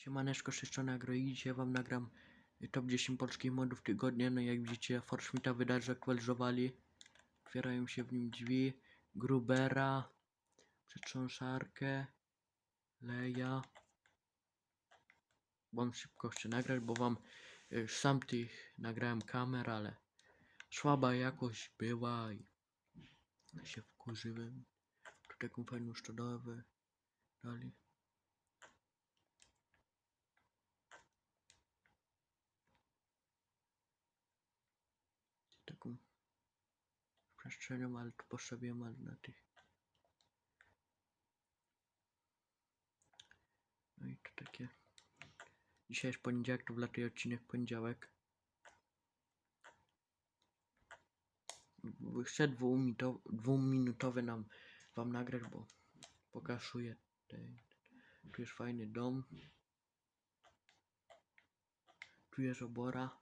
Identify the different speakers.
Speaker 1: Siemaneczko, Szyszczona Agro i dzisiaj wam nagram top 10 polskich modów tygodnia. No jak widzicie, Forschmita wydarze kwelżowali. Otwierają się w nim drzwi. Grubera, przetrząszarkę, Leja. Wam szybko chcę nagrać, bo wam y, sam tych nagrałem kamer, ale słaba jakość była i się wkurzyłem. Tu taką fajną szczodowę dali. taką postawiłem ale na tych. No i to takie. Dzisiaj jest poniedziałek, to wlatuje odcinek poniedziałek. Chcę dwuminutowy, nam wam nagrać, bo pokazuję. Tutaj. Tu jest fajny dom. Tu jest obora.